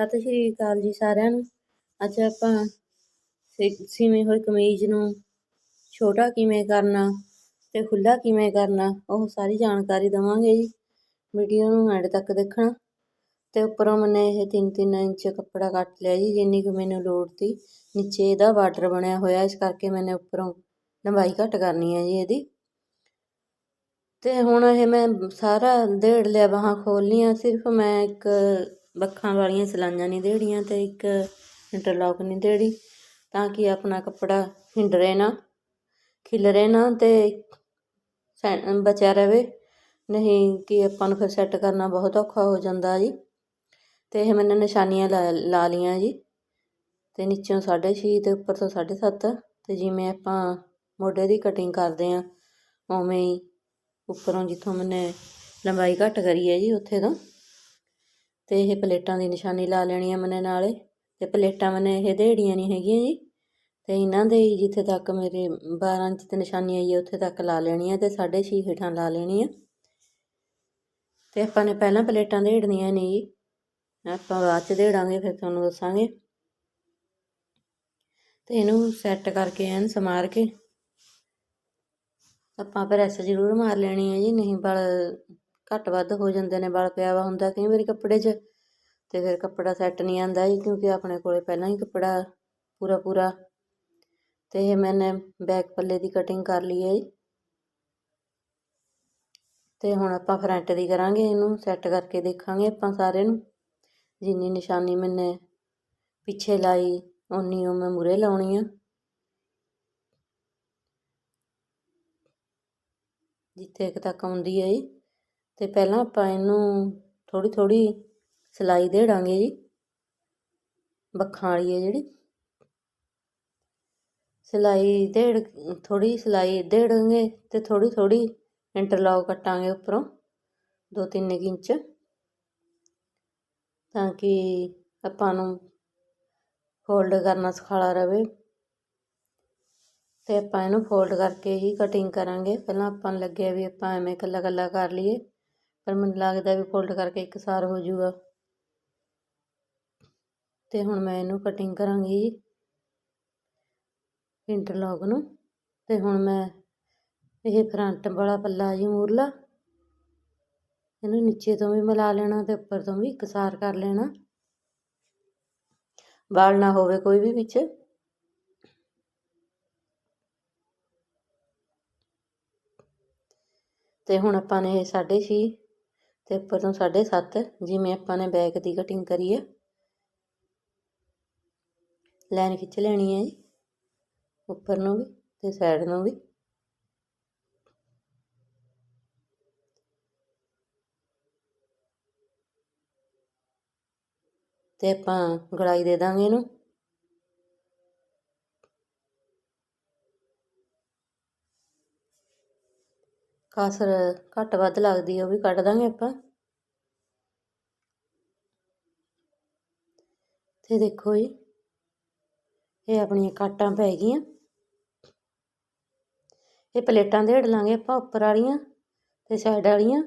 ਸਤਿ ਸ਼੍ਰੀ ਅਕਾਲ ਜੀ ਸਾਰਿਆਂ ਨੂੰ। ਅੱਜ ਆਪਾਂ ਸਿ- ਸਿਵੇਂ ਹੋਈ ਕਮੀਜ਼ ਨੂੰ, ਛੋਟਾ ਕਿਵੇਂ ਕਰਨਾ ਤੇ ਖੁੱਲਾ ਕਿਵੇਂ ਕਰਨਾ, ਉਹ ਸਾਰੀ ਜਾਣਕਾਰੀ ਦਵਾਂਗੇ ਜੀ। ਵੀਡੀਓ ਨੂੰ ਐਂਡ ਤੱਕ ਦੇਖਣਾ ਤੇ ਉੱਪਰੋਂ ਮੈਨੇ ਇਹ 3-3 ਇੰਚ ਕੱਪੜਾ ਕੱਟ ਲਿਆ ਜੀ, ਜਿੰਨੀ ਕੁ ਮੈਨੂੰ ਲੋੜ ਸੀ। ਨੀਚੇ ਇਹਦਾ ਬਾਰਡਰ ਬਣਿਆ ਹੋਇਆ, ਇਸ ਕਰਕੇ ਮੈਨੇ ਉੱਪਰੋਂ ਲੰਬਾਈ ਘੱਟ ਕਰਨੀ ਹੈ ਜੀ ਇਹਦੀ। ਤੇ ਹੁਣ ਇਹ ਮੈਂ ਸਾਰਾ ਦੇੜ ਲਿਆ, ਬਾਹਾਂ ਖੋਲ੍ਹਲੀਆਂ ਸਿਰਫ ਮੈਂ ਇੱਕ ਬੱਖਾਂ ਵਾਲੀਆਂ ਸਲਾਈਆਂ ਨਹੀਂ ਦੇੜੀਆਂ ਤੇ ਇੱਕ ਇੰਟਰਲੌਕ ਨਹੀਂ ਦੇੜੀ, ਤਾਂ ਕਿ ਆਪਣਾ ਕੱਪੜਾ ਹਿੰਡਰੇ ਨਾ ਖਿਲਰੇ ਨਾ ਤੇ ਸੈ- ਬਚਿਆ ਰਵੇ। ਨਹੀਂ ਕਿ ਆਪਾਂ ਨੂੰ ਫਿਰ ਸੈੱਟ ਕਰਨਾ ਬਹੁਤ ਔਖਾ ਹੋ ਜਾਂਦਾ ਜੀ। ਤੇ ਇਹ ਮੈंने ਨਿਸ਼ਾਨੀਆਂ ਲਾ ਲਾ ਲੀਆਂ ਜੀ। ਤੇ ਨੀਚੋਂ 6.5 ਤੇ ਉੱਪਰ ਤੋਂ 7.5 ਤੇ ਜਿਵੇਂ ਆਪਾਂ ਮੋਢੇ ਦੀ ਕਟਿੰਗ ਕਰਦੇ ਆ ਉਵੇਂ ਹੀ ਉੱਪਰੋਂ ਜਿੱਥੋਂ ਮੈਨੇ ਲੰਬਾਈ ਘੱਟ ਕਰੀ ਹੈ ਜੀ, ਉੱਥੇ ਤੋਂ। ਤੇ ਇਹ ਪਲੇਟਾਂ ਦੀ ਨਿਸ਼ਾਨੀ ਲਾ ਲੈਣੀ ਆ ਮੈਨੇ ਨਾਲੇ। ਤੇ ਪਲੇਟਾਂ ਮੈਨੇ ਇਹ ਦੇੜੀਆਂ ਨਹੀਂ ਹੈਗੀਆਂ ਜੀ। ਤੇ ਇਹਨਾਂ ਦੇ ਜਿੱਥੇ ਤੱਕ ਮੇਰੇ 12 ਇੰਚ ਤੇ ਨਿਸ਼ਾਨੀ ਆਈ ਹੈ, ਉੱਥੇ ਤੱਕ ਲਾ ਲੈਣੀ ਹੈ ਤੇ 6.5 ਹੇਠਾਂ ਲਾ ਲੈਣੀ ਹੈ ਤੇ ਆਪਾਂ ਨੇ ਪਹਿਲਾਂ ਪਲੇਟਾਂ ਦੇੜਨੀਆਂ ਨੇ ਜੀ। ਆਪਾਂ ਬਾਅਦ ਚ ਦੇੜਾਂਗੇ, ਫਿਰ ਤੁਹਾਨੂੰ ਦੱਸਾਂਗੇ। ਤੇ ਇਹਨੂੰ ਸੈੱਟ ਕਰਕੇ ਐਨ ਸਮਾਰ ਕੇ ਆਪਾਂ ਪ੍ਰੈਸ ਜ਼ਰੂਰ ਮਾਰ ਲੈਣੀ ਹੈ ਜੀ, ਨਹੀਂ ਬਲ ਘੱਟ ਵੱਧ ਹੋ ਜਾਂਦੇ ਨੇ ਬਲ ਪਿਆ ਵਾ ਹੁੰਦਾ ਕਈ ਵਾਰੀ ਕੱਪੜੇ 'ਚ। ਤੇ ਫਿਰ ਕੱਪੜਾ ਸੈੱਟ ਨਹੀਂ ਆਂਦਾ ਜੀ, ਕਿਉਂਕਿ ਆਪਣੇ ਕੋਲੇ ਪਹਿਲਾਂ ਹੀ ਕੱਪੜਾ ਪੂਰਾ ਪੂਰਾ। ਤੇ ਇਹ ਮੈਨੇ ਬੈਕ ਪੱਲੇ ਦੀ ਕਟਿੰਗ ਕਰ ਲਈ ਹੈ ਜੀ। ਤੇ ਹੁਣ ਆਪਾਂ ਫਰੰਟ ਦੀ ਕਰਾਂਗੇ ਇਹਨੂੰ ਸੈੱਟ ਕਰਕੇ ਦੇਖਾਂਗੇ ਆਪਾਂ ਸਾਰੇ ਨੂੰ। ਜਿੰਨੀ ਨਿਸ਼ਾਨੀ ਮੈਨੇ ਪਿੱਛੇ ਲਾਈ ਉਨੀ ਉਹ ਮੈਂ ਮੂਰੇ ਲਾਉਣੀ ਆ। ਜਿੱਥੇ ਇੱਕ ਤੱਕ ਆਉਂਦੀ ਹੈ ਜੀ। ਤੇ ਪਹਿਲਾਂ ਆਪਾਂ ਇਹਨੂੰ ਥੋੜੀ ਥੋੜੀ ਸਿਲਾਈ ਦੇੜਾਂਗੇ ਜੀ। ਬੱਖਾਂ ਵਾਲੀ ਹੈ ਜਿਹੜੀ। ਸਿਲਾਈ ਦੇੜ ਥੋੜੀ ਸਿਲਾਈ ਦੇੜਾਂਗੇ ਤੇ ਥੋੜੀ ਥੋੜੀ ਇੰਟਰਲੌਕ ਕੱਟਾਂਗੇ ਉੱਪਰੋਂ 2-3 ਇੰਚ। ਤਾਂ ਕਿ ਆਪਾਂ ਨੂੰ ਫੋਲਡ ਕਰਨਾ ਸਖਾਲਾ ਰਵੇ। ਤੇ ਆਪਾਂ ਇਹਨੂੰ ਫੋਲਡ ਕਰਕੇ ਹੀ ਕਟਿੰਗ ਕਰਾਂਗੇ। ਪਹਿਲਾਂ ਆਪਾਂ ਨੂੰ ਲੱਗਿਆ ਵੀ ਆਪਾਂ ਐਵੇਂ ਕੱਲਾ ਕੱਲਾ ਕਰ ਲਈਏ। ਪਰ ਮੈਨੂੰ ਲੱਗਦਾ ਵੀ ਫੋਲਡ ਕਰਕੇ ਇੱਕਸਾਰ ਹੋ ਜਾਊਗਾ। ਤੇ ਹੁਣ ਮੈਂ ਇਹਨੂੰ ਕਟਿੰਗ ਕਰਾਂਗੀ ਜੀ ਇੰਟਰਲੌਕ ਨੂੰ। ਤੇ ਹੁਣ ਮੈਂ ਇਹ ਫਰੰਟ ਵਾਲਾ ਪੱਲਾ ਜੀ ਮੂਰਲਾ ਇਹਨੂੰ ਨੀਚੇ ਤੋਂ ਵੀ ਮਿਲਾ ਲੈਣਾ ਤੇ ਉੱਪਰ ਤੋਂ ਵੀ ਇੱਕਸਾਰ ਕਰ ਲੈਣਾ। ਵਾਲ ਨਾ ਹੋਵੇ ਕੋਈ ਵੀ ਵਿੱਚ। ਤੇ ਹੁਣ ਆਪਾਂ ਨੇ ਇਹ 6.5 ਤੇ ਉੱਪਰ ਤੋਂ 7.5 ਜਿਵੇਂ ਆਪਾਂ ਨੇ ਬੈਕ ਦੀ ਕਟਿੰਗ ਕਰੀ ਹੈ। ਲਾਈਨ ਖਿੱਚ ਲੈਣੀ ਹੈ ਜੀ, ਉੱਪਰ ਨੂੰ ਵੀ ਤੇ ਸਾਈਡ ਨੂੰ ਵੀ। ਤੇ ਆਪਾਂ ਗਲਾਈ ਦੇ ਦਾਂਗੇ ਇਹਨੂੰ। ਕਾਸਰ ਘੱਟ ਵੱਧ ਲੱਗਦੀ ਹੈ ਉਹ ਵੀ ਕੱਢ ਦਾਂਗੇ ਆਪਾਂ। ਤੇ ਦੇਖੋ ਜੀ, ਇਹ ਆਪਣੀਆਂ ਕਾਟਾਂ ਪੈ ਗਈਆਂ। ਇਹ ਪਲੇਟਾਂ ਦੇੜ ਲਾਂਗੇ ਆਪਾਂ ਉੱਪਰ ਵਾਲੀਆਂ ਤੇ ਸਾਈਡ ਵਾਲੀਆਂ।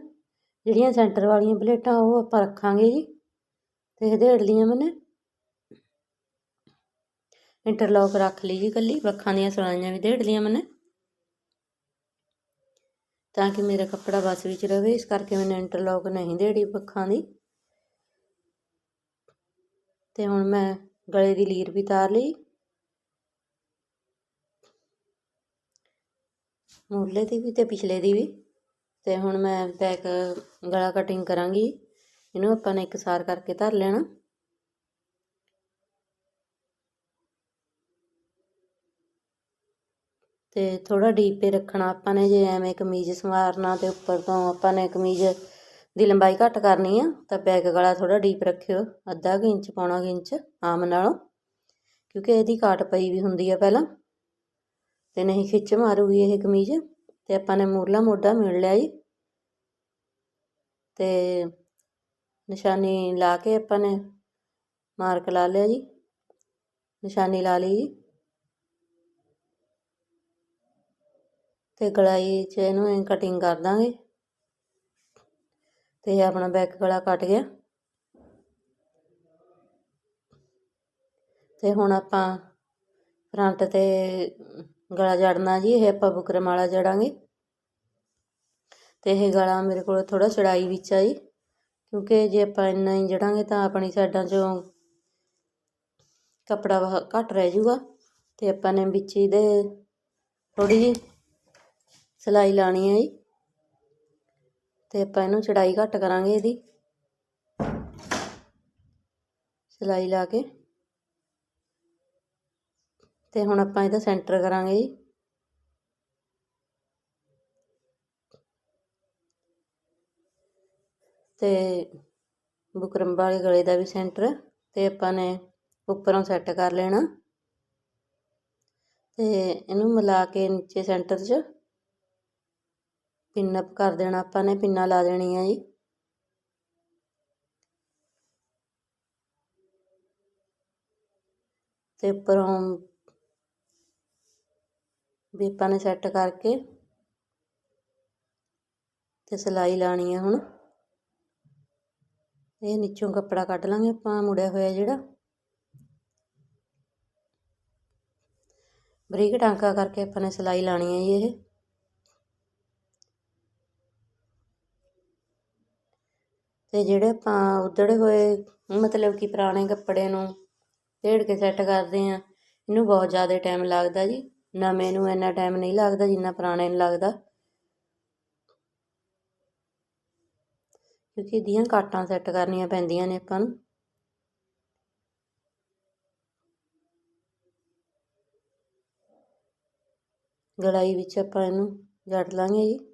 ਜਿਹੜੀਆਂ ਸੈਂਟਰ ਵਾਲੀਆਂ ਪਲੇਟਾਂ, ਉਹ ਆਪਾਂ ਰੱਖਾਂਗੇ ਜੀ। ਤੇ ਇਹ ਦੇੜ ਲੀਆਂ ਮੈਨੇ। ਇੰਟਰਲੌਕ ਰੱਖ ਲਈ ਜੀ ਕੱਲੀ ਵੱਖਾਂ ਦੀਆਂ ਸਲਾਈਆਂ ਵੀ ਦੇੜ ਲੀਆਂ ਮੈਨੇ। ਤਾਂ ਕਿ ਮੇਰਾ ਕੱਪੜਾ ਬਸ ਵਿੱਚ ਰਵੇ, ਇਸ ਕਰਕੇ ਮੈਨੇ ਇੰਟਰਲੌਕ ਨਹੀਂ ਦੇੜੀ ਪੱਖਾਂ ਦੀ। ਤੇ ਹੁਣ ਮੈਂ ਗਲੇ ਦੀ ਲੀਰ ਵੀ ਤਾਰ ਲਈ। ਮੂਰਲੇ ਦੀ ਵੀ ਤੇ ਪਿਛਲੇ ਦੀ ਵੀ। ਤੇ ਹੁਣ ਮੈਂ ਬੈਕ ਗਲਾ ਕਟਿੰਗ ਕਰਾਂਗੀ। ਇਹਨੂੰ ਆਪਾਂ ਨੇ ਇੱਕ ਸਾਰ ਕਰਕੇ ਧਰ ਲੈਣਾ। ਅਤੇ ਥੋੜ੍ਹਾ ਡੀਪ ਤੇ ਰੱਖਣਾ ਆਪਾਂ ਨੇ, ਜੇ ਐਵੇਂ ਕਮੀਜ਼ ਸੰਵਾਰਨਾ ਅਤੇ ਉੱਪਰ ਤੋਂ ਆਪਾਂ ਨੇ ਕਮੀਜ਼ ਦੀ ਲੰਬਾਈ ਘੱਟ ਕਰਨੀ ਆ, ਤਾਂ ਬੈਕ ਗਲਾ ਥੋੜ੍ਹਾ ਡੀਪ ਰੱਖਿਓ, ਅੱਧਾ ਕੁ ਇੰਚ ਪੌਣਾ ਕੁ ਇੰਚ ਆਮ ਨਾਲੋਂ, ਕਿਉਂਕਿ ਇਹਦੀ ਕਾਟ ਪਈ ਵੀ ਹੁੰਦੀ ਆ ਪਹਿਲਾਂ। ਤੇ ਨਹੀਂ ਖਿੱਚ ਮਾਰੂਗੀ ਇਹ ਕਮੀਜ਼, ਤੇ ਆਪਾਂ ਨੇ ਮੂਰਲਾ ਮੋਢਾ ਮਿਲ ਲਿਆ ਜੀ। ਤੇ ਨਿਸ਼ਾਨੀ ਲਾ ਕੇ ਆਪਾਂ ਨੇ ਮਾਰਕ ਲਾ ਲਿਆ ਜੀ। ਨਿਸ਼ਾਨੀ ਲਾ ਲਈ ਜੀ। ਤੇ ਗਲਾਈ 'ਚ ਇਹਨੂੰ ਐਂ ਕਟਿੰਗ ਕਰ ਦਾਂਗੇ। ਤੇ ਆਪਣਾ ਬੈਕ ਗਲਾ ਕੱਟ ਗਿਆ। ਤੇ ਹੁਣ ਆਪਾਂ ਫਰੰਟ ਤੇ ਗਲਾ ਜੜਨਾ ਜੀ, ਇਹ ਆਪਾਂ ਬੁਕਰਮ ਵਾਲਾ ਜੜਾਂਗੇ। ਤੇ ਇਹ ਗਲਾ ਮੇਰੇ ਕੋਲ ਥੋੜਾ ਚੜਾਈ ਵਿੱਚ ਆ ਜੀ, ਕਿਉਂਕਿ ਜੇ ਆਪਾਂ ਇੰਨਾ ਹੀ ਜੜਾਂਗੇ ਤਾਂ ਆਪਣੀ ਸਾਈਡਾਂ 'ਚੋਂ ਕੱਪੜਾ ਵਾ- ਘੱਟ ਰਹਿ ਜਾਊਗਾ ਤੇ ਆਪਾਂ ਨੇ ਵਿੱਚ ਇਹਦੇ ਥੋੜੀ ਜਿਹੀ ਸਿਲਾਈ ਲਾਣੀ ਹੈ ਜੀ। ਤੇ ਆਪਾਂ ਇਹਨੂੰ ਚੜਾਈ ਘੱਟ ਕਰਾਂਗੇ ਇਹਦੀ। ਸਿਲਾਈ ਲਾ ਕੇ। ਤੇ ਹੁਣ ਆਪਾਂ ਇਹਦਾ ਸੈਂਟਰ ਕਰਾਂਗੇ ਜੀ। ਤੇ ਬੁਕਰਮ ਵਾਲੇ ਗਲੇ ਦਾ ਵੀ ਸੈਂਟਰ। ਤੇ ਆਪਾਂ ਨੇ ਉੱਪਰੋਂ ਸੈੱਟ ਕਰ ਲੈਣਾ। ਤੇ ਇਹਨੂੰ ਮਿਲਾ ਕੇ ਨੀਚੇ ਸੈਂਟਰ 'ਚ ਪਿੰਨ ਅਪ ਕਰ ਦੇਣਾ, ਆਪਾਂ ਨੇ ਪਿੰਨਾਂ ਲਾ ਦੇਣੀਆਂ ਜੀ। ਤੇ ਉੱਪਰੋਂ ਵੀ ਆਪਾਂ ਨੇ ਸੈੱਟ ਕਰਕੇ ਤੇ ਸਿਲਾਈ ਲਾਣੀ ਹੈ ਹੁਣ। ਇਹ ਨੀਚੋਂ ਕੱਪੜਾ ਕੱਢ ਲਾਂਗੇ ਆਪਾਂ, ਮੁੜਿਆ ਹੋਇਆ ਜਿਹੜਾ। ਬਰੀਕ ਟਾਂਕਾ ਕਰਕੇ ਆਪਾਂ ਨੇ ਸਿਲਾਈ ਲਾਣੀ ਹੈ ਜੀ ਇਹ। ਅਤੇ ਜਿਹੜੇ ਆਪਾਂ ਉਧੜੇ ਹੋਏ, ਮਤਲਬ ਕਿ ਪੁਰਾਣੇ ਕੱਪੜੇ ਨੂੰ ਢੇੜ ਕੇ ਸੈੱਟ ਕਰਦੇ ਹਾਂ, ਇਹਨੂੰ ਬਹੁਤ ਜ਼ਿਆਦਾ ਟਾਈਮ ਲੱਗਦਾ ਜੀ। ਨਵੇਂ ਨੂੰ ਇੰਨਾ ਟਾਈਮ ਨਹੀਂ ਲੱਗਦਾ, ਜਿੰਨਾ ਪੁਰਾਣੇ ਨੂੰ ਲੱਗਦਾ। ਕਿਉਂਕਿ ਇਹਦੀਆਂ ਕਾਟਾਂ ਸੈੱਟ ਕਰਨੀਆਂ ਪੈਂਦੀਆਂ ਨੇ ਆਪਾਂ ਨੂੰ। ਗਲਾਈ ਵਿੱਚ ਆਪਾਂ ਇਹਨੂੰ ਜੜ ਲਾਂਗੇ ਜੀ।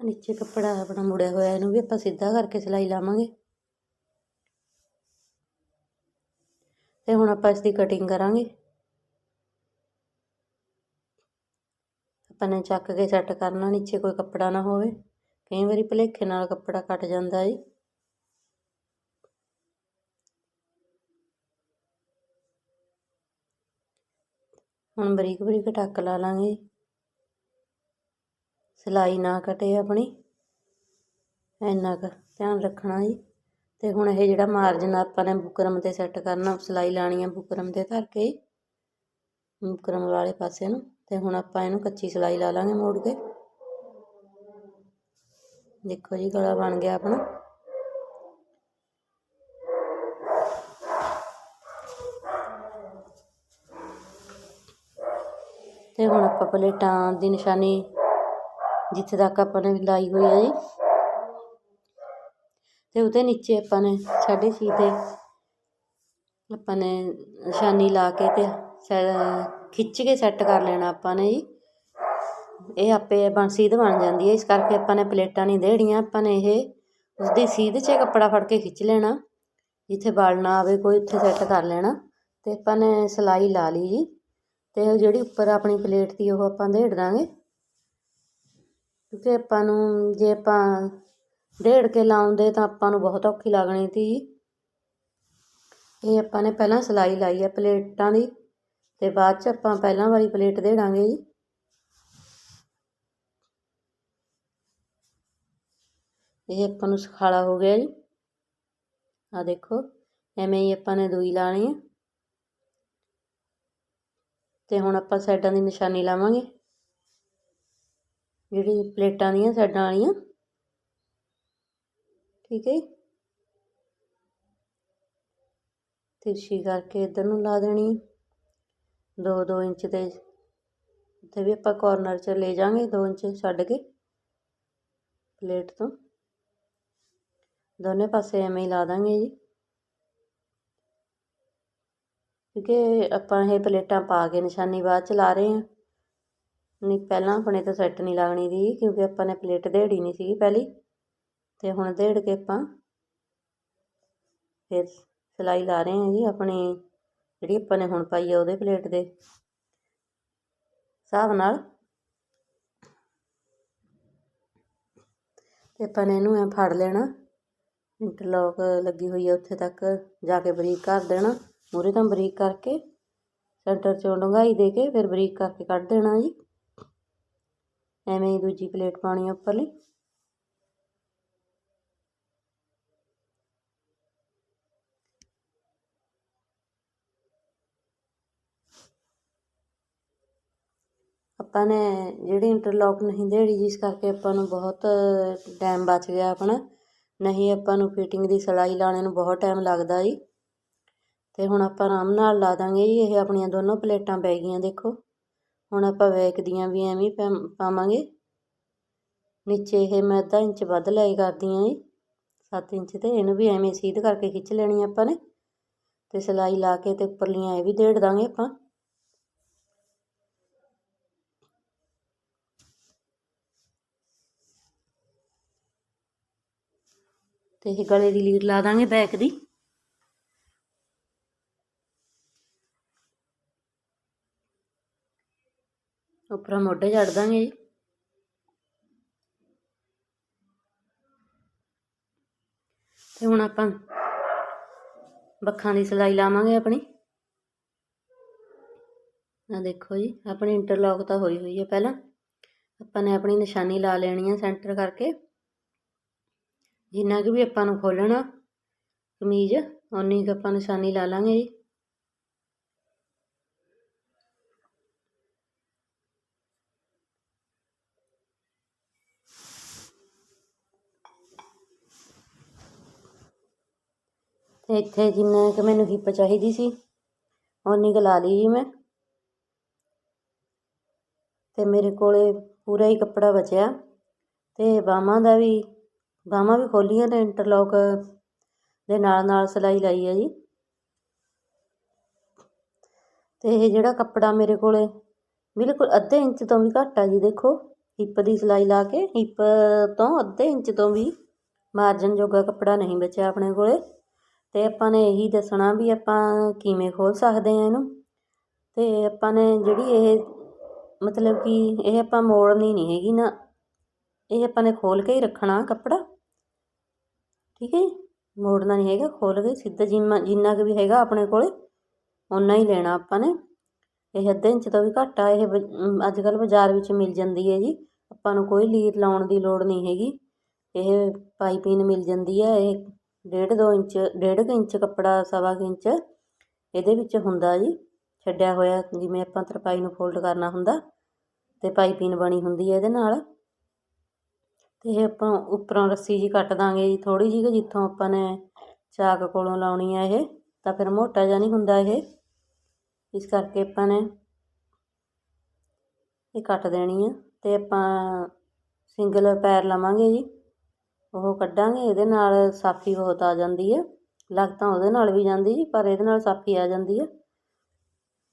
ਨੀਚੇ ਕੱਪੜਾ ਆਪਣਾ ਮੁੜਿਆ ਹੋਇਆ, ਇਹਨੂੰ ਵੀ ਆਪਾਂ ਸਿੱਧਾ ਕਰਕੇ ਸਿਲਾਈ ਲਾਵਾਂਗੇ। ਤੇ ਹੁਣ ਆਪਾਂ ਇਸ ਦੀ ਕਟਿੰਗ ਕਰਾਂਗੇ। ਆਪਾਂ ਨੇ ਚੱਕ ਕੇ ਸੈੱਟ ਕਰਨਾ, ਨੀਚੇ ਕੋਈ ਕੱਪੜਾ ਨਾ ਹੋਵੇ। ਕਈ ਵਾਰੀ ਭਲੇਖੇ ਨਾਲ ਕੱਪੜਾ ਕੱਟ ਜਾਂਦਾ ਜੀ। ਹੁਣ ਬਰੀਕ ਬਰੀਕ ਟੱਕ ਲਾ ਲਾਂਗੇ। ਸਿਲਾਈ ਨਾ ਕਟੇ ਆਪਣੀ। ਇੰਨਾ ਕੁ ਧਿਆਨ ਰੱਖਣਾ ਜੀ। ਤੇ ਹੁਣ ਇਹ ਜਿਹੜਾ ਮਾਰਜਨ ਆਪਾਂ ਨੇ ਬੁਕਰਮ ਤੇ ਸੈੱਟ ਕਰਨਾ, ਸਿਲਾਈ ਲਾਣੀ ਹੈ ਬੁਕਰਮ ਤੇ ਧਰ ਕੇ ਬੁਕਰਮ ਵਾਲੇ ਪਾਸੇ ਨੂੰ। ਤੇ ਹੁਣ ਆਪਾਂ ਇਹਨੂੰ ਕੱਚੀ ਸਿਲਾਈ ਲਾ ਲਾਂਗੇ ਮੋੜ ਕੇ। ਦੇਖੋ ਜੀ, ਗਲਾ ਬਣ ਗਿਆ ਆਪਣਾ। ਤੇ ਹੁਣ ਆਪਾਂ ਪਲੇਟਾਂ ਦੀ ਨਿਸ਼ਾਨੀ ਜਿੱਥੇ ਤੱਕ ਆਪਾਂ ਨੇ ਲਾਈ ਹੋਈ ਹੈ ਜੀ। ਤੇ ਉਹਦੇ ਨੀਚੇ ਆਪਾਂ ਨੇ ਸਾਢੇ ਛੇ ਤੇ ਆਪਾਂ ਨੇ ਨਿਸ਼ਾਨੀ ਲਾ ਕੇ ਤੇ ਖਿੱਚ ਕੇ ਸੈੱਟ ਕਰ ਲੈਣਾ ਆਪਾਂ ਨੇ ਜੀ। ਇਹ ਆਪੇ ਬਣ ਸੀਧ ਬਣ ਜਾਂਦੀ ਹੈ ਇਸ ਕਰਕੇ ਆਪਾਂ ਨੇ ਪਲੇਟਾਂ ਨਹੀਂ ਦੇੜੀਆਂ ਆਪਾਂ ਨੇ ਇਹ ਉਸਦੀ ਸੀਧ 'ਚ ਕੱਪੜਾ ਫੜ ਕੇ ਖਿੱਚ ਲੈਣਾ। ਜਿੱਥੇ ਵਲ ਨਾ ਆਵੇ ਕੋਈ, ਉੱਥੇ ਸੈੱਟ ਕਰ ਲੈਣਾ। ਤੇ ਆਪਾਂ ਨੇ ਸਿਲਾਈ ਲਾ ਲਈ ਜੀ। ਤੇ ਉਹ ਜਿਹੜੀ ਉੱਪਰ ਆਪਣੀ ਪਲੇਟ ਦੀ ਉਹ ਆਪਾਂ ਦੇੜ ਦਾਂਗੇ। ਕਿਉਂਕਿ ਆਪਾਂ ਨੂੰ ਜੇ ਆਪਾਂ ਡੇੜ ਕੇ ਲਾਉਂਦੇ ਤਾਂ ਆਪਾਂ ਨੂੰ ਬਹੁਤ ਔਖੀ ਲੱਗਣੀ ਸੀ। ਇਹ ਆਪਾਂ ਨੇ ਪਹਿਲਾਂ ਸਿਲਾਈ ਲਾਈ ਹੈ ਪਲੇਟਾਂ ਦੀ ਤੇ ਬਾਅਦ ਚ ਆਪਾਂ ਪਹਿਲਾਂ ਵਾਲੀ ਪਲੇਟ ਦੇੜਾਂਗੇ ਜੀ। ਇਹ ਆਪਾਂ ਨੂੰ ਸਖਾਲਾ ਹੋ ਗਿਆ ਜੀ। ਆ ਦੇਖੋ, ਐਵੇਂ ਹੀ ਆਪਾਂ ਨੇ ਦੂਈ ਲਾਣੀ ਹੈ ਤੇ ਹੁਣ ਆਪਾਂ ਸਾਈਡਾਂ ਦੀ ਨਿਸ਼ਾਨੀ ਲਾਵਾਂਗੇ। ਜਿਹੜੀ ਪਲੇਟਾਂ ਦੀਆਂ ਸਾਈਡਾਂ ਵਾਲੀਆਂ। ਠੀਕ ਹੈ ਤਿਰਛੀ ਕਰਕੇ ਇਧਰ ਨੂੰ ਲਾ ਦੇਣੀ। 2-2 ਇੰਚ ਤੇ ਇੱਥੇ ਵੀ ਆਪਾਂ ਕਾਰਨਰ 'ਚ ਲੈ ਜਾਾਂਗੇ 2 ਇੰਚ ਛੱਡ ਕੇ ਪਲੇਟ ਤੋਂ। ਦੋਨੇ ਪਾਸੇ ਐਵੇਂ ਹੀ ਲਾ ਦਾਂਗੇ ਜੀ। ਕਿਉਂਕਿ ਆਪਾਂ ਇਹ ਪਲੇਟਾਂ ਪਾ ਕੇ ਨਿਸ਼ਾਨੀ ਬਾਅਦ ਚ ਲਾ ਰਹੇ ਹਾਂ। ਨਹੀਂ, ਪਹਿਲਾਂ ਆਪਣੇ ਤਾਂ ਸੈੱਟ ਨਹੀਂ ਲੱਗਣੀ ਦੀ, ਕਿਉਂਕਿ ਆਪਾਂ ਨੇ ਪਲੇਟ ਦੇੜੀ ਨਹੀਂ ਸੀਗੀ ਪਹਿਲੀ। ਤੇ ਹੁਣ ਦੇੜ ਕੇ ਆਪਾਂ ਫਿਰ ਸਿਲਾਈ ਲਾ ਰਹੇ ਹਾਂ ਜੀ, ਆਪਣੀ ਜਿਹੜੀ ਆਪਾਂ ਨੇ ਹੁਣ ਪਾਈ ਆ ਉਹਦੇ ਪਲੇਟ ਦੇ। ਹਿਸਾਬ ਨਾਲ। ਤੇ ਆਪਾਂ ਨੇ ਇਹਨੂੰ ਐ ਫੜ ਲੈਣਾ। ਇੰਟਰਲੌਕ ਲੱਗੀ ਹੋਈ ਆ ਉੱਥੇ ਤੱਕ, ਜਾ ਕੇ ਬਰੀਕ ਕਰ ਦੇਣਾ। ਮੂਰੇ ਤੋਂ ਬਰੀਕ ਕਰਕੇ, ਸੈਂਟਰ ਚੋਂ ਡੰਗਾਈ ਦੇ ਕੇ ਫਿਰ ਬਰੀਕ ਕਰਕੇ ਕੱਢ ਦੇਣਾ ਜੀ। ਐਵੇਂ ਹੀ ਦੂਜੀ ਪਲੇਟ ਪਾਉਣੀ ਉੱਪਰਲੀ। ਆਪਾਂ ਨੇ ਜਿਹੜੀ ਇੰਟਰਲੌਕ ਨਹੀਂ ਦੇੜੀ ਜਿਸ ਕਰਕੇ ਆਪਾਂ ਨੂੰ ਬਹੁਤ ਟਾਈਮ ਬਚ ਗਿਆ ਆਪਣਾ। ਨਹੀਂ ਆਪਾਂ ਨੂੰ ਫਿਟਿੰਗ ਦੀ ਸਿਲਾਈ ਲਾਣੇ ਨੂੰ ਬਹੁਤ ਟਾਈਮ ਲੱਗਦਾ ਜੀ। ਤੇ ਹੁਣ ਆਪਾਂ ਆਰਾਮ ਨਾਲ ਲਾ ਦਾਂਗੇ ਜੀ, ਇਹ ਆਪਣੀਆਂ ਦੋਨੋਂ ਪਲੇਟਾਂ ਪੈ ਗਈਆਂ ਦੇਖੋ। ਹੁਣ ਆਪਾਂ ਬੈਕ ਦੀਆਂ ਵੀ ਐਵੇਂ ਪਾਵਾਂਗੇ। ਨੀਚੇ ਇਹ ਮੈਂ ਅੱਧਾ ਇੰਚ ਵੱਧ ਲਾਈ ਕਰਦੀ ਹਾਂ ਜੀ 7 ਇੰਚ ਤੇ ਇਹਨੂੰ ਵੀ ਐਵੇਂ ਸੀਧ ਕਰਕੇ ਖਿੱਚ ਲੈਣੀ ਆਪਾਂ ਨੇ। ਤੇ ਸਿਲਾਈ ਲਾ ਕੇ ਤੇ ਉੱਪਰਲੀਆਂ ਇਹ ਵੀ ਦੇੜ ਦਾਂਗੇ ਆਪਾਂ। ਤੇ ਇਹ ਗਲੇ ਦੀ ਲੀਰ ਲਾ ਦਾਂਗੇ ਬੈਕ ਦੀ। ਉੱਪਰ ਮੋਢੇ ਛੱਡ ਦਾਂਗੇ ਜੀ। ਤੇ ਹੁਣ ਆਪਾਂ ਬੱਖਾਂ ਦੀ ਸਿਲਾਈ ਲਾਵਾਂਗੇ ਆਪਣੀ। ਆ ਦੇਖੋ ਜੀ, ਆਪਣੀ ਇੰਟਰਲੌਕ ਤਾਂ ਹੋਈ ਹੋਈ ਹੈ ਪਹਿਲਾਂ। ਆਪਾਂ ਨੇ ਆਪਣੀ ਨਿਸ਼ਾਨੀ ਲਾ ਲੈਣੀ ਹੈ ਸੈਂਟਰ ਕਰਕੇ। ਜਿੰਨਾ ਕਿ ਵੀ ਆਪਾਂ ਨੂੰ ਖੋਲਣਾ ਕਮੀਜ਼, ਓਨੀ ਕੁ ਆਪਾਂ ਨਿਸ਼ਾਨੀ ਲਾ ਲਾਂਗੇ ਜੀ। ਤੇ ਇੱਥੇ ਜਿੰਨਾ ਕਿ ਮੈਨੂੰ ਹਿੱਪ ਚਾਹੀਦੀ ਸੀ। ਉਨੀ ਕੁ ਲਾ ਲਈ ਜੀ ਮੈਂ। ਤੇ ਮੇਰੇ ਕੋਲੇ ਪੂਰਾ ਹੀ ਕੱਪੜਾ ਬਚਿਆ। ਤੇ ਬਾਹਾਂ ਦਾ ਵੀ ਬਾਹਾਂ ਵੀ ਖੋਲੀਆਂ ਨੇ ਇੰਟਰਲੌਕ ਦੇ ਨਾਲ ਨਾਲ ਸਿਲਾਈ ਲਾਈ ਹੈ ਜੀ। ਤੇ ਇਹ ਜਿਹੜਾ ਕੱਪੜਾ ਮੇਰੇ ਕੋਲੇ ਬਿਲਕੁਲ ਅੱਧੇ ਇੰਚ ਤੋਂ ਵੀ ਘੱਟ ਆ ਜੀ, ਦੇਖੋ। ਹਿੱਪ ਦੀ ਸਿਲਾਈ ਲਾ ਕੇ ਹਿੱਪ ਤੋਂ ਅੱਧੇ ਇੰਚ ਤੋਂ ਵੀ ਮਾਰਜਨ ਜੋਗਾ ਕੱਪੜਾ ਨਹੀਂ ਬਚਿਆ ਆਪਣੇ ਕੋਲੇ। ਅਤੇ ਆਪਾਂ ਨੇ ਇਹੀ ਦੱਸਣਾ ਵੀ ਆਪਾਂ ਕਿਵੇਂ ਖੋਲ੍ਹ ਸਕਦੇ ਹਾਂ ਇਹਨੂੰ। ਅਤੇ ਆਪਾਂ ਨੇ ਜਿਹੜੀ ਇਹ ਮਤਲਬ ਕਿ ਇਹ ਆਪਾਂ ਮੋੜਨੀ ਨਹੀਂ ਹੈਗੀ ਨਾ, ਇਹ ਆਪਾਂ ਨੇ ਖੋਲ੍ਹ ਕੇ ਹੀ ਰੱਖਣਾ ਕੱਪੜਾ। ਠੀਕ ਹੈ ਜੀ? ਮੋੜਨਾ ਨਹੀਂ ਹੈਗਾ, ਖੋਲ੍ਹ ਕੇ ਸਿੱਧਾ ਜਿੰਨਾ ਜਿੰਨਾ ਕੁ ਵੀ ਹੈਗਾ ਆਪਣੇ ਕੋਲ, ਓਨਾ ਹੀ ਲੈਣਾ ਆਪਾਂ ਨੇ। ਇਹ ਅੱਧੇ ਇੰਚ ਤੋਂ ਵੀ ਘੱਟ ਆ, ਇਹ ਅੱਜ ਕੱਲ੍ਹ ਬਾਜ਼ਾਰ ਵਿੱਚ ਮਿਲ ਜਾਂਦੀ ਹੈ ਜੀ। ਆਪਾਂ ਨੂੰ ਕੋਈ ਲੀਰ ਲਾਉਣ ਦੀ ਲੋੜ ਨਹੀਂ ਹੈਗੀ। ਇਹ ਪਾਈਪਿੰਗ ਮਿਲ ਜਾਂਦੀ ਹੈ, ਇਹ ਡੇਢ ਦੋ ਇੰਚ, ਡੇਢ ਕੁ ਇੰਚ ਕੱਪੜਾ, ਸਵਾ ਕੁ ਇੰਚ। ਇਹਦੇ ਵਿੱਚ ਹੁੰਦਾ ਜੀ ਛੱਡਿਆ ਹੋਇਆ, ਜਿਵੇਂ ਆਪਾਂ ਤਰਪਾਈ ਨੂੰ ਫੋਲਡ ਕਰਨਾ ਹੁੰਦਾ, ਤੇ ਪਾਈਪਿੰਗ ਬਣੀ ਹੁੰਦੀ ਹੈ ਇਹਦੇ ਨਾਲ। ਤੇ ਇਹ ਆਪਾਂ ਉੱਪਰੋਂ ਰੱਸੀ ਜੀ ਕੱਟ ਦਾਂਗੇ ਜੀ ਥੋੜੀ ਜਿਹੀ ਜਿੱਥੋਂ ਆਪਾਂ ਨੇ ਚਾਕ ਕੋਲੋਂ ਲਾਉਣੀ ਆ ਇਹ, ਤਾਂ ਫਿਰ ਮੋਟਾ ਜਿਹਾ ਨਹੀਂ ਹੁੰਦਾ ਇਹ। ਇਸ ਕਰਕੇ ਆਪਾਂ ਨੇ ਇਹ ਕੱਟ ਦੇਣੀ ਆ, ਤੇ ਆਪਾਂ ਸਿੰਗਲ ਪੈਰ ਲਵਾਂਗੇ ਜੀ। ਉਹ ਕੱਢਾਂਗੇ, ਇਹਦੇ ਨਾਲ ਸਾਫੀ ਬਹੁਤ ਆ ਜਾਂਦੀ ਹੈ। ਲੱਗ ਤਾਂ ਉਹਦੇ ਨਾਲ ਵੀ ਜਾਂਦੀ ਜੀ ਪਰ ਇਹਦੇ ਨਾਲ ਸਾਫੀ ਆ ਜਾਂਦੀ ਹੈ।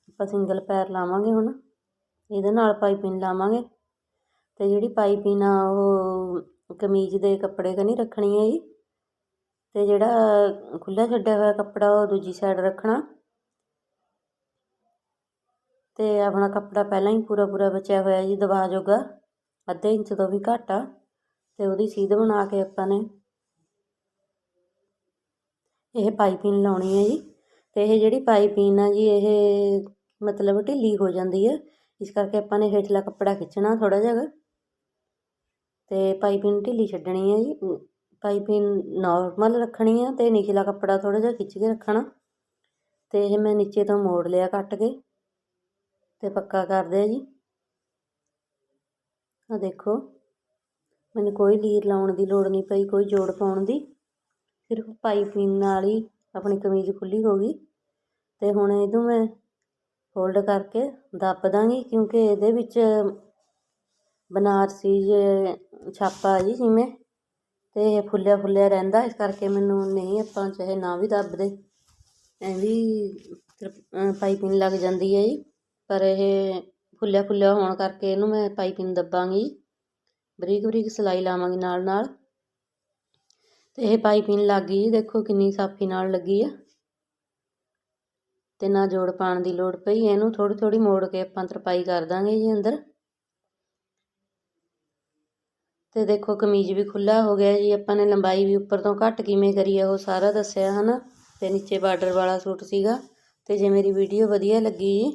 ਆਪਾਂ ਸਿੰਗਲ ਪੈਰ ਲਾਵਾਂਗੇ ਹੁਣ। ਇਹਦੇ ਨਾਲ ਪਾਈਪਿੰਗ ਲਾਵਾਂਗੇ। ਤੇ ਜਿਹੜੀ ਪਾਈਪਿੰਗ ਆ, ਉਹ ਕਮੀਜ਼ ਦੇ ਕੱਪੜੇ ਕਨੀ ਰੱਖਣੀ ਹੈ ਜੀ ਤੇ ਜਿਹੜਾ ਖੁੱਲਾ ਛੱਡਿਆ ਹੋਇਆ ਕੱਪੜਾ, ਉਹ ਦੂਜੀ ਸਾਈਡ ਰੱਖਣਾ। ਤੇ ਆਪਣਾ ਕੱਪੜਾ ਪਹਿਲਾਂ ਹੀ ਪੂਰਾ ਪੂਰਾ ਬਚਿਆ ਹੋਇਆ ਜੀ ਦਬਾ ਜੋਗਾ। ਅੱਧੇ ਇੰਚ ਤੋਂ ਵੀ ਘੱਟ ਆ। ਅਤੇ ਉਹਦੀ ਸੀਧ ਬਣਾ ਕੇ ਆਪਾਂ ਨੇ ਇਹ ਪਾਈਪਿੰਗ ਲਾਉਣੀ ਹੈ ਜੀ। ਅਤੇ ਇਹ ਜਿਹੜੀ ਪਾਈਪਿੰਗ ਆ ਜੀ, ਇਹ ਮਤਲਬ ਢਿੱਲੀ ਹੋ ਜਾਂਦੀ ਹੈ ਇਸ ਕਰਕੇ ਆਪਾਂ ਨੇ ਹੇਠਲਾ ਕੱਪੜਾ ਖਿੱਚਣਾ ਥੋੜ੍ਹਾ ਜਿਹਾ। ਅਤੇ ਪਾਈਪਿੰਗ ਢਿੱਲੀ ਛੱਡਣੀ ਹੈ ਜੀ। ਪਾਈਪਿੰਗ ਨਾਰਮਲ ਰੱਖਣੀ ਆ ਅਤੇ ਨਿਚਲਾ ਕੱਪੜਾ ਥੋੜ੍ਹਾ ਜਿਹਾ ਖਿੱਚ ਕੇ ਰੱਖਣਾ। ਅਤੇ ਇਹ ਮੈਂ ਨੀਚੇ ਤੋਂ ਮੋੜ ਲਿਆ ਕੱਟ ਕੇ। ਅਤੇ ਪੱਕਾ ਕਰਦੇ ਆ ਜੀ। ਆ ਦੇਖੋ। ਮੈਨੂੰ ਕੋਈ ਲੀਰ ਲਾਉਣ ਦੀ ਲੋੜ ਨਹੀਂ ਪਈ, ਕੋਈ ਜੋੜ ਪਾਉਣ ਦੀ। ਸਿਰਫ ਪਾਈਪਿੰਗ ਨਾਲ ਹੀ ਆਪਣੀ ਕਮੀਜ਼ ਖੁੱਲੀ ਹੋ ਗਈ ਤੇ ਹੁਣ ਇਹਨੂੰ ਮੈਂ ਫੋਲਡ ਕਰਕੇ ਦੱਬ ਦਾਂਗੀ, ਕਿਉਂਕਿ ਇਹਦੇ ਵਿੱਚ ਬਨਾਰਸੀ ਜੇ ਛਾਪਾ ਜੀ ਜਿਵੇਂ ਤੇ ਇਹ ਫੁੱਲਿਆ ਫੁੱਲਿਆ ਰਹਿੰਦਾ, ਇਸ ਕਰਕੇ ਮੈਨੂੰ ਨਹੀਂ ਆਪਾਂ ਚਾਹੇ ਨਾ ਵੀ ਦੱਬਦੇ। ਐਂ ਵੀ ਪਾਈਪਿੰਗ ਲੱਗ ਜਾਂਦੀ ਹੈ ਜੀ, ਪਰ ਇਹ ਫੁੱਲਿਆ ਫੁੱਲਿਆ ਹੋਣ ਕਰਕੇ ਇਹਨੂੰ ਮੈਂ ਪਾਈਪਿੰਗ ਦੱਬਾਂਗੀ। ਬਰੀਕ ਬਰੀਕ ਸਿਲਾਈ ਲਾਵਾਂਗੀ ਨਾਲ ਨਾਲ ਤੇ ਇਹ ਪਾਈਪਿੰਗ ਲੱਗ ਗਈ ਦੇਖੋ ਕਿੰਨੀ ਸਾਫੀ ਨਾਲ ਲੱਗੀ ਆ। ਤੇ ਨਾ ਜੋੜ ਪਾਣ ਦੀ ਲੋੜ ਪਈ, ਇਹਨੂੰ ਥੋੜੀ ਥੋੜੀ ਮੋੜ ਕੇ ਆਪਾਂ ਤਰਪਾਈ ਕਰ ਦਾਂਗੇ ਜੀ ਅੰਦਰ। ਤੇ ਦੇਖੋ ਕਮੀਜ਼ ਵੀ ਖੁੱਲਾ ਹੋ ਗਿਆ ਜੀ, ਆਪਾਂ ਨੇ ਲੰਬਾਈ ਵੀ ਉੱਪਰ ਤੋਂ ਘੱਟ ਕਿਵੇਂ ਕਰੀ ਆ, ਉਹ ਸਾਰਾ ਦੱਸਿਆ ਹਨਾ। ਤੇ ਨੀਚੇ ਬਾਰਡਰ ਵਾਲਾ ਸੂਟ ਸੀਗਾ, ਤੇ ਜੇ ਮੇਰੀ ਵੀਡੀਓ ਵਧੀਆ ਲੱਗੀ ਜੀ